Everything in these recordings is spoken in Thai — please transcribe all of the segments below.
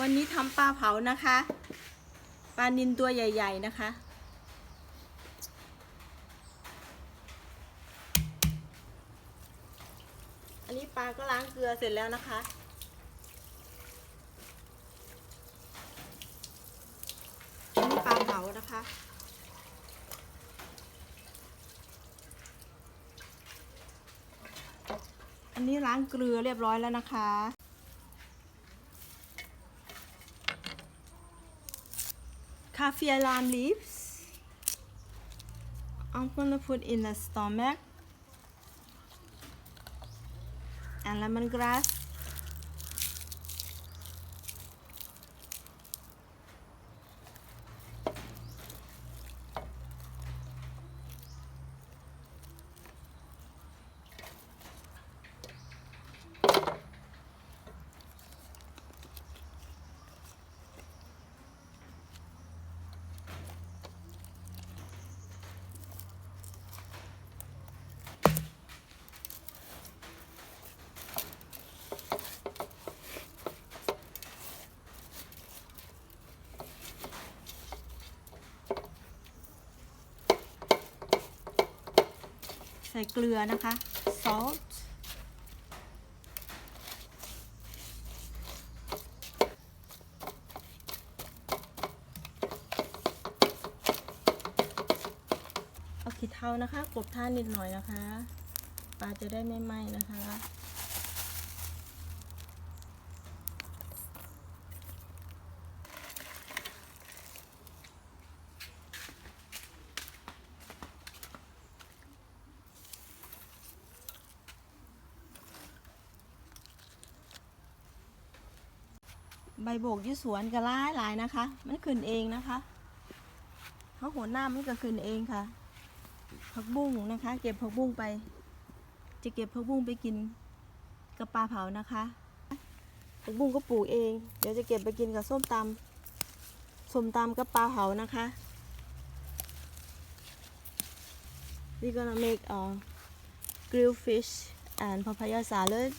วันนี้ทำปลาเผานะคะ ปลานินตัวใหญ่ ๆ นะคะ อันนี้ปลาก็ล้างเกลือเสร็จแล้วนะคะ อันนี้ปลาเผานะคะอันนี้ล้างเกลือเรียบร้อยแล้วนะคะ Kaffee alarm leaves. I'm gonna put in the stomach and lemongrass.. ใส่เกลือนะคะ salt เอาขีดเท้านะคะกบท่านิดหน่อยนะคะ ปลาจะได้ไม่ไหม้นะคะ ใบโบกยี่สวนก็ร้ายหลายนะคะ มันขึ้นเองนะคะเขาหัวหน้ามันก็ขึ้นเองค่ะ ผักบุ้งนะคะ เก็บผักบุ้งไป จะเก็บผักบุ้งไปกินกับปลาเผานะคะผักบุ้งก็ปลูกเอง เดี๋ยวจะเก็บไปกินกับส้มตำส้มตำกับปลาเผานะคะ we gonna make a grilled fish and papaya salad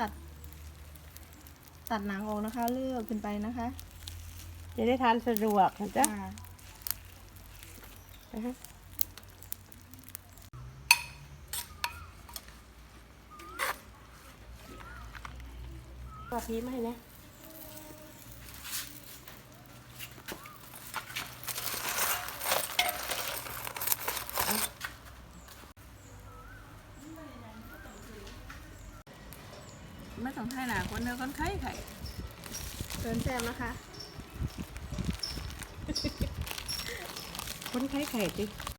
ตัด ตัดหนังออกนะคะ เลือกขึ้นไปนะคะจะได้ทานสะดวกนะจ๊ะอ่านะฮะก็พีมาให้นะ ไม่ต้องให้หนาคนเดียวคนไข้ไข่เกินแซมนะคะ คนไข้ไข่ดิ